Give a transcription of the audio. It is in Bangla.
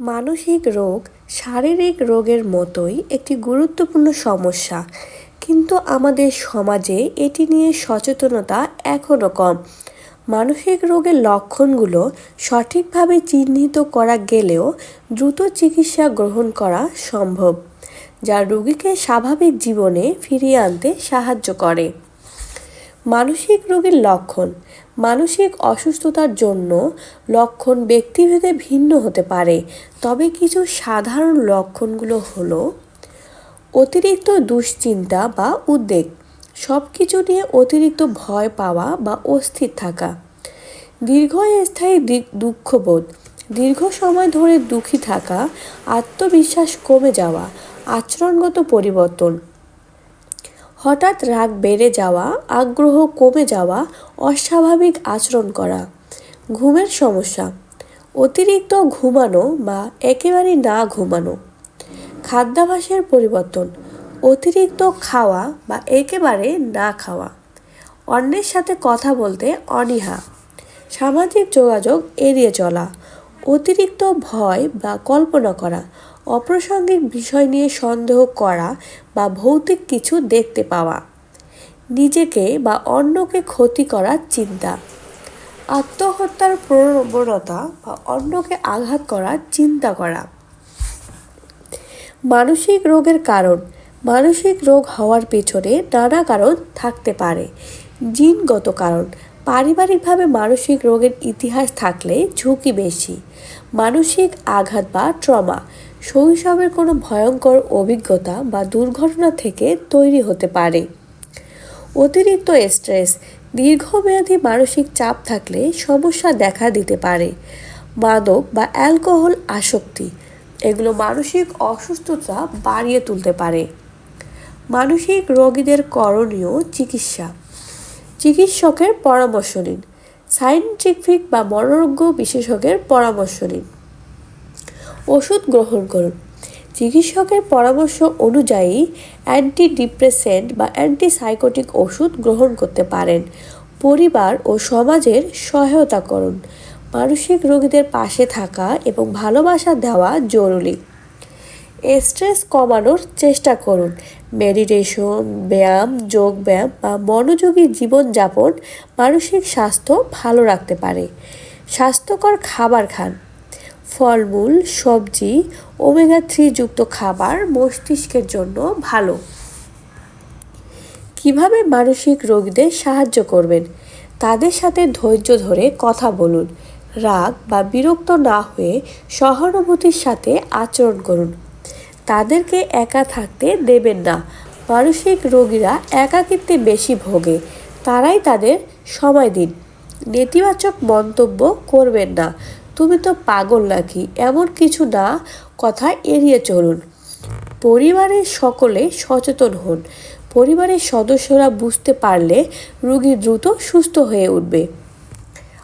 মানসিক রোগ শারীরিক রোগের মতোই একটি গুরুত্বপূর্ণ সমস্যা। কিন্তু আমাদের সমাজে এটি নিয়ে সচেতনতা এখনও কম। মানসিক রোগের লক্ষণগুলো সঠিকভাবে চিহ্নিত করা গেলেও দ্রুত চিকিৎসা গ্রহণ করা সম্ভব, যা রোগীকে স্বাভাবিক জীবনে ফিরিয়ে আনতে সাহায্য করে। মানসিক রোগের লক্ষণ, মানসিক অসুস্থতার জন্য লক্ষণ ব্যক্তিভেদে ভিন্ন হতে পারে। তবে কিছু সাধারণ লক্ষণগুলো হলো অতিরিক্ত দুশ্চিন্তা বা উদ্বেগ সব কিছু নিয়ে অতিরিক্ত ভয় পাওয়া বা অস্থির থাকা, দীর্ঘস্থায়ী দুঃখবোধ, দীর্ঘ সময় ধরে দুঃখী থাকা, আত্মবিশ্বাস কমে যাওয়া, আচরণগত পরিবর্তন হঠাৎ রাগ বেড়ে যাওয়া, আগ্রহ কমে যাওয়া, অস্বাভাবিক আচরণ করা। ঘুমের সমস্যা। অতিরিক্ত ঘুমানো বা একেবারে না ঘুমানো। খাদ্যাভাসের পরিবর্তন। অতিরিক্ত খাওয়া বা একেবারে না খাওয়া। অন্যের সাথে কথা বলতে অনীহা। সামাজিক যোগাযোগ এড়িয়ে চলা। অতিরিক্ত ভয় বা কল্পনা করা। অপ্রাসঙ্গিক বিষয় নিয়ে সন্দেহ করা বা ভৌতিক কিছু দেখতে পাওয়া, নিজেকে বা অন্যকে ক্ষতি করার চিন্তা, আত্মহত্যার প্রবণতা বা অন্যকে আঘাত করার চিন্তা করা। মানসিক রোগের কারণ, মানসিক রোগ হওয়ার পেছনে নানা কারণ থাকতে পারে। জিনগত কারণ পারিবারিকভাবে মানসিক রোগের ইতিহাস থাকলে ঝুঁকি বেশি। মানসিক আঘাত বা ট্রমা, শৈশবের কোনো ভয়ঙ্কর অভিজ্ঞতা বা দুর্ঘটনা থেকে তৈরি হতে পারে। অতিরিক্ত স্ট্রেস, দীর্ঘমেয়াদী মানসিক চাপ থাকলে সমস্যা দেখা দিতে পারে। মাদক বা অ্যালকোহল আসক্তি, এগুলো মানসিক অসুস্থতা বাড়িয়ে তুলতে পারে। মানসিক রোগীদের করণীয় চিকিৎসা। চিকিৎসকের পরামর্শ নিন। সাইন্টিফিক বা মনোরোগ্য বিশেষজ্ঞের পরামর্শ নিন। ওষুধ গ্রহণ করুন। চিকিৎসকের পরামর্শ অনুযায়ী অ্যান্টি ডিপ্রেসেন্ট বা অ্যান্টিসাইকোটিক ওষুধ গ্রহণ করতে পারেন। পরিবার ও সমাজের সহায়তা করুন। মানসিক রোগীদের পাশে থাকা এবং ভালোবাসা দেওয়া জরুরি। স্ট্রেস কমানোর চেষ্টা করুন। মেডিটেশন, ব্যায়াম, যোগ ব্যায়াম বা মনোযোগী জীবনযাপন মানসিক স্বাস্থ্য ভালো রাখতে পারে। স্বাস্থ্যকর খাবার খান। ফলমূল, সবজি, ওমেগা থ্রি যুক্ত খাবার মস্তিষ্কের জন্য ভালো। কীভাবে মানসিক রোগীদের সাহায্য করবেন? তাদের সাথে ধৈর্য ধরে কথা বলুন। রাগ বা বিরক্ত না হয়ে সহানুভূতির সাথে আচরণ করুন। তাদেরকে একা থাকতে দেবেন না। মানসিক রোগীরা একাকিত্বে বেশি ভোগে। তারাই তাদের সময় দিন। নেতিবাচক মন্তব্য করবেন না। তুমি তো পাগল নাকি? এমন কিছু না কথা এড়িয়ে চলুন। পরিবারের সকলে সচেতন হন। পরিবারের সদস্যরা বুঝতে পারলে রোগী দ্রুত সুস্থ হয়ে উঠবে।